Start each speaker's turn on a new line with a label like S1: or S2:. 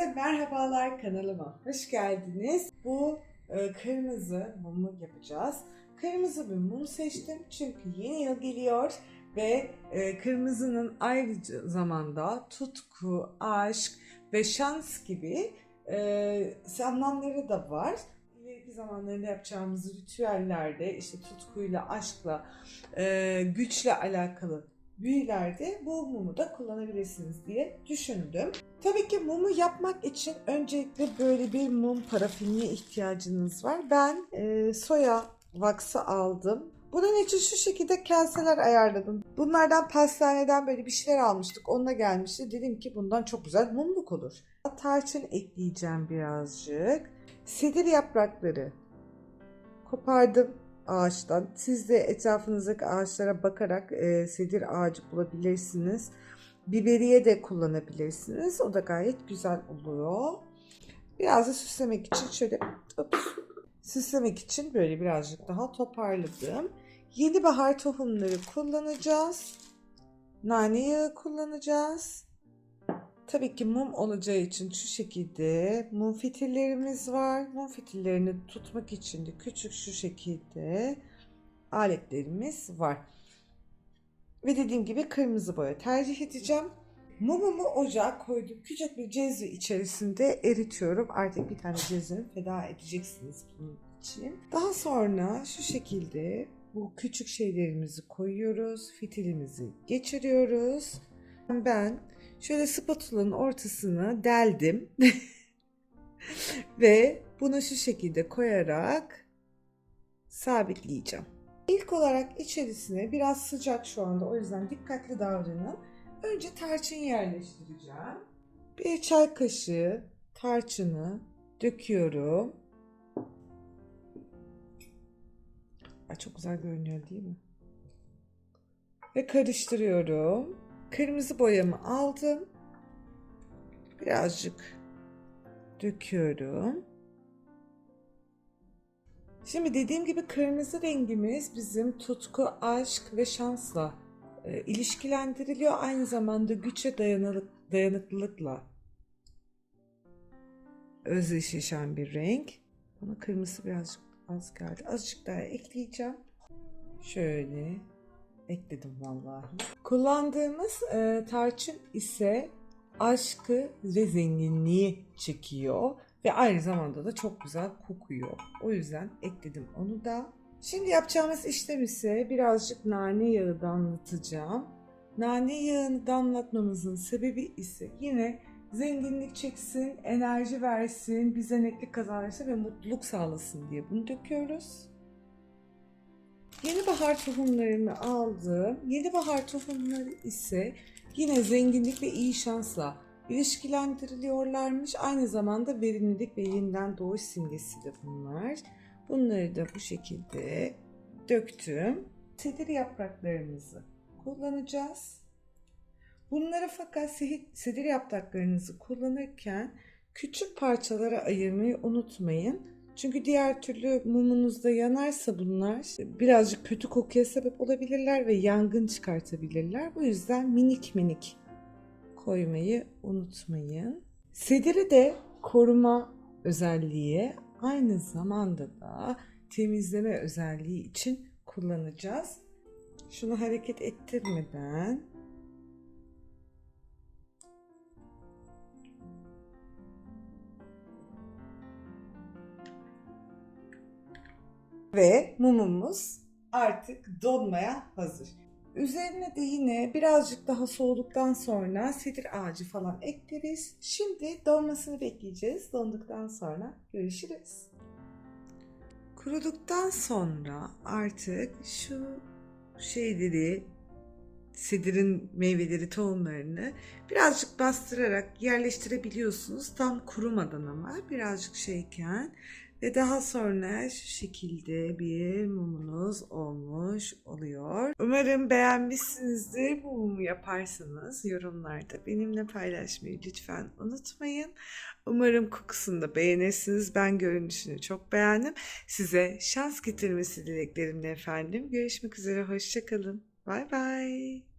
S1: Herkese merhabalar kanalıma. Hoş geldiniz. Bu e, kırmızı mumu yapacağız. Kırmızı bir mum seçtim çünkü yeni yıl geliyor ve e, kırmızının ayrıca zamanda tutku, aşk ve şans gibi e, anlamları da var. İleriki zamanlarında yapacağımız ritüellerde işte tutkuyla, aşkla, e, güçle alakalı büyülerde bu mumu da kullanabilirsiniz diye düşündüm. Tabii ki mumu yapmak için öncelikle böyle bir mum parafinine ihtiyacınız var. Ben e, soya vaksı aldım. Bunun için şu şekilde kaseler ayarladım. Bunlardan pastaneden böyle bir şeyler almıştık. Onunla gelmişti. Dedim ki bundan çok güzel mumluk olur. Tarçın ekleyeceğim birazcık. Sedir yaprakları kopardım ağaçtan. Siz de etrafınızdaki ağaçlara bakarak e, sedir ağacı bulabilirsiniz. Biberiye de kullanabilirsiniz. O da gayet güzel oluyor. Biraz da süslemek için şöyle ups, süslemek için böyle birazcık daha toparladım. Yeni bahar tohumları kullanacağız. Nane yağı kullanacağız. Tabii ki mum olacağı için şu şekilde mum fitillerimiz var. Mum fitillerini tutmak için de küçük şu şekilde aletlerimiz var. Ve dediğim gibi kırmızı boya tercih edeceğim. Mumumu ocağa koydum. Küçük bir cezve içerisinde eritiyorum. Artık bir tane cezvemi feda edeceksiniz bunun için. Daha sonra şu şekilde bu küçük şeylerimizi koyuyoruz. Fitilimizi geçiriyoruz. Ben şöyle spatulanın ortasına deldim. Ve bunu şu şekilde koyarak sabitleyeceğim. İlk olarak içerisine biraz sıcak şu anda o yüzden dikkatli davranın. Önce tarçın yerleştireceğim. Bir çay kaşığı tarçını döküyorum. Ay çok güzel görünüyor değil mi? Ve karıştırıyorum. Kırmızı boyamı aldım. Birazcık döküyorum. Şimdi dediğim gibi kırmızı rengimiz bizim tutku, aşk ve şansla e, ilişkilendiriliyor. Aynı zamanda güçe dayanıklı, dayanıklılıkla özdeşleşen bir renk. Ama kırmızı birazcık az geldi. Azıcık daha ekleyeceğim. Şöyle ekledim vallahi. Kullandığımız e, tarçın ise aşkı ve zenginliği çekiyor ve aynı zamanda da çok güzel kokuyor. O yüzden ekledim onu da. Şimdi yapacağımız işlem ise birazcık nane yağı damlatacağım. Nane yağını damlatmamızın sebebi ise yine zenginlik çeksin, enerji versin, bize netlik kazanırsın ve mutluluk sağlasın diye bunu döküyoruz. Yeni bahar tohumlarını aldım. Yeni bahar tohumları ise yine zenginlik ve iyi şansla ilişkilendiriliyorlarmış. Aynı zamanda verimlilik ve yeniden doğuş simgesi de bunlar. Bunları da bu şekilde döktüm. Sedir yapraklarımızı kullanacağız. Bunları fakat sedir yapraklarınızı kullanırken küçük parçalara ayırmayı unutmayın. Çünkü diğer türlü mumunuzda yanarsa bunlar birazcık kötü kokuya sebep olabilirler ve yangın çıkartabilirler. Bu yüzden minik minik koymayı unutmayın. Sediri de koruma özelliği aynı zamanda da temizleme özelliği için kullanacağız. Şunu hareket ettirmeden ve mumumuz artık donmaya hazır. Üzerine de yine birazcık daha soğuduktan sonra sedir ağacı falan ekleriz. Şimdi donmasını bekleyeceğiz. Donduktan sonra görüşürüz. Kuruduktan sonra artık şu şeyleri sedirin meyveleri, tohumlarını birazcık bastırarak yerleştirebiliyorsunuz. Tam kurumadan ama birazcık şeyken ve daha sonra şu şekilde bir mumunuz olmuş oluyor. Umarım beğenmişsinizdir. Bu mumu yaparsanız yorumlarda benimle paylaşmayı lütfen unutmayın. Umarım kokusunu da beğenirsiniz. Ben görünüşünü çok beğendim. Size şans getirmesi dileklerimle efendim. Görüşmek üzere. Hoşçakalın. Bay bay.